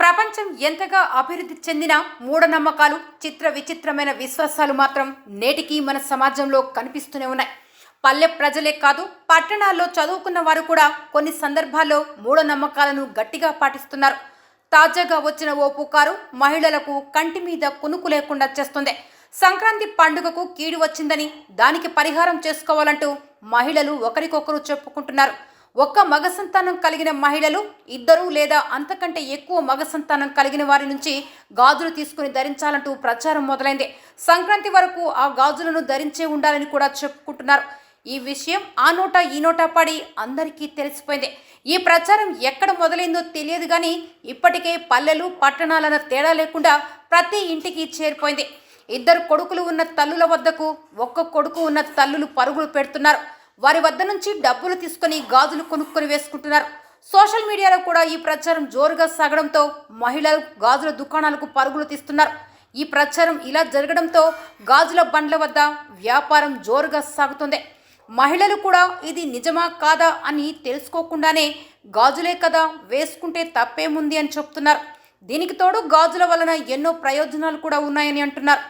ప్రపంచం ఎంతగా అభివృద్ధి చెందినా మూఢనమ్మకాలు చిత్ర విచిత్రమైన విశ్వాసాలు మాత్రం నేటికీ మన సమాజంలో కనిపిస్తూనే ఉన్నాయి. పల్లె ప్రజలే కాదు పట్టణాల్లో చదువుకున్న వారు కూడా కొన్ని సందర్భాల్లో మూఢనమ్మకాలను గట్టిగా పాటిస్తున్నారు. తాజాగా వచ్చిన ఓ పుకారు మహిళలకు కంటి మీద కునుకు లేకుండా చేస్తుంది. సంక్రాంతి పండుగకు కీడు వచ్చిందని దానికి పరిహారం చేసుకోవాలంటూ మహిళలు ఒకరికొకరు చెప్పుకుంటున్నారు. ఒక్క మగ సంతానం కలిగిన మహిళలు ఇద్దరు లేదా అంతకంటే ఎక్కువ మగ సంతానం కలిగిన వారి నుంచి గాజులు తీసుకుని ధరించాలంటూ ప్రచారం మొదలైంది. సంక్రాంతి వరకు ఆ గాజులను ధరించే ఉండాలని కూడా చెప్పుకుంటున్నారు. ఈ విషయం ఆ నోట ఈ నోట పడి అందరికీ తెలిసిపోయింది. ఈ ప్రచారం ఎక్కడ మొదలైందో తెలియదు కానీ ఇప్పటికే పల్లెలు పట్టణాలన్న తేడా లేకుండా ప్రతి ఇంటికి చేరిపోయింది. ఇద్దరు కొడుకులు ఉన్న తల్లుల వద్దకు ఒక్క కొడుకు ఉన్న తల్లులు పరుగులు పెడుతున్నారు. వారి వద్ద నుంచి డబ్బులు తీసుకొని గాజులు కొనుక్కొని వేసుకుంటున్నారు. సోషల్ మీడియాలో కూడా ఈ ప్రచారం జోరుగా సాగడంతో మహిళలు గాజుల దుకాణాలకు పరుగులు తీస్తున్నారు. ఈ ప్రచారం ఇలా జరగడంతో గాజుల బండ్ల వద్ద వ్యాపారం జోరుగా సాగుతుంది. మహిళలు కూడా ఇది నిజమా కాదా అని తెలుసుకోకుండానే గాజులే కదా వేసుకుంటే తప్పేముంది అని చెప్తున్నారు. దీనికి తోడు గాజుల వలన ఎన్నో ప్రయోజనాలు కూడా ఉన్నాయని అంటున్నారు.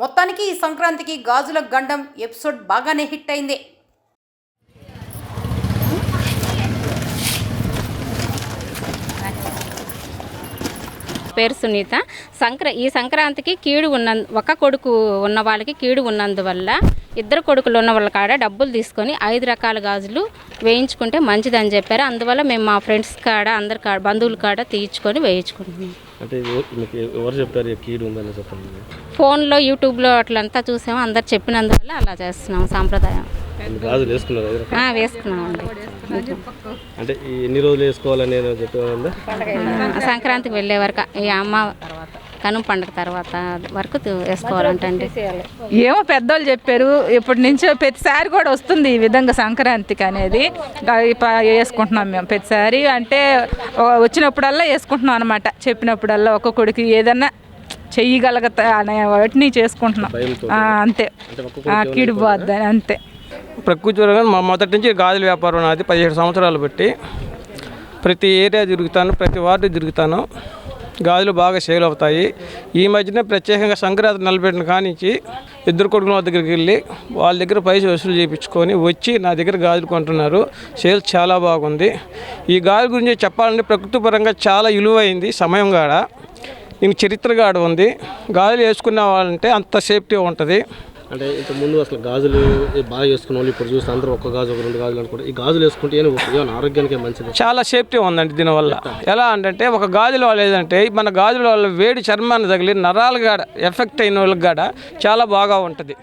మొత్తానికి ఈ సంక్రాంతికి గాజుల గండం ఎపిసోడ్ బాగానే హిట్ అయింది. పేరు సునీత. సంక్ర ఈ సంక్రాంతికి కీడు ఉన్న ఒక కొడుకు ఉన్న వాళ్ళకి కీడు ఉన్నందువల్ల ఇద్దరు కొడుకులు ఉన్న వాళ్ళ కాడ డబ్బులు తీసుకొని ఐదు రకాల గాజులు వేయించుకుంటే మంచిదని చెప్పారు. అందువల్ల మేము మా ఫ్రెండ్స్ కాడ అందరి కాడ బంధువుల కాడ తీయించుకొని వేయించుకుంటున్నాం. అంటే ఎవ- మీకు ఎవరు చెప్పారు ఈ కీడు ఉందని చెప్పండి? ఫోన్లో యూట్యూబ్లో అట్లంతా చూసాము అందరు చెప్పినందువల్ల అలా చేస్తున్నాం సాంప్రదాయం. గాజులు వేసుకున్నారు వేసుకున్నామండి. అంటే ఎన్ని రోజులు వేసుకోవాలని నేను సంక్రాంతికి వెళ్ళే వరకు ఈ అమ్మ కనుమ పండుగ తర్వాత వరకు వేసుకోవాలంటండి. ఏమో పెద్దోళ్ళు చెప్పారు ఇప్పటి నుంచో ప్రతిసారి కూడా వస్తుంది ఈ విధంగా సంక్రాంతికి అనేది. వేసుకుంటున్నాం మేము ప్రతిసారి. అంటే వచ్చినప్పుడల్లా వేసుకుంటున్నాం అనమాట చెప్పినప్పుడల్లా ఒక్కొక్కడికి ఏదన్నా చెయ్యగలగతా అనే వాటిని చేసుకుంటున్నాం. అంతే. అంటే ఒక్కొక్కరికి ఆ, కిడు పోద్ది అంతే. ప్రకృతి పరంగా మా మొదటి నుంచి గాజుల వ్యాపారం నాది పదిహేడు సంవత్సరాలు బట్టి. ప్రతి ఏరియా తిరుగుతాను ప్రతి వార్డు తిరుగుతాను. గాజులు బాగా సేల్ అవుతాయి. ఈ మధ్యనే ప్రత్యేకంగా సంక్రాంతి నిలబెట్టిన కానించి ఇద్దరు కొడుకుల దగ్గరికి వెళ్ళి వాళ్ళ దగ్గర పైసలు వసూలు చేయించుకొని వచ్చి నా దగ్గర గాజులు కొంటున్నారు. సేల్ చాలా బాగుంది. ఈ గాజుల గురించి చెప్పాలంటే ప్రకృతి పరంగా చాలా విలువైంది సమయం కాడ. దీనికి చరిత్ర కాడ ఉంది. గాజులు వేసుకున్న వాళ్ళంటే అంత సేఫ్టీ ఉంటుంది. అంటే ఇంత ముందు అసలు గాజులు బాగా వేసుకున్న వాళ్ళు ఇప్పుడు చూస్తే అందరూ ఒక్క గాజు ఒక రెండు గాజులు అనుకుంటే. ఈ గాజులు వేసుకుంటే ఏమైనా ఆరోగ్యానికి మంచిది? చాలా సేఫ్టీ ఉందండి దీనివల్ల. ఎలా అంటే ఒక గాజుల వల్ల ఏదంటే మన గాజుల వల్ల వేడి చర్మాన్ని తగిలి నరాలు గాడ ఎఫెక్ట్ అయిన వాళ్ళకి గాడ చాలా బాగా ఉంటుంది.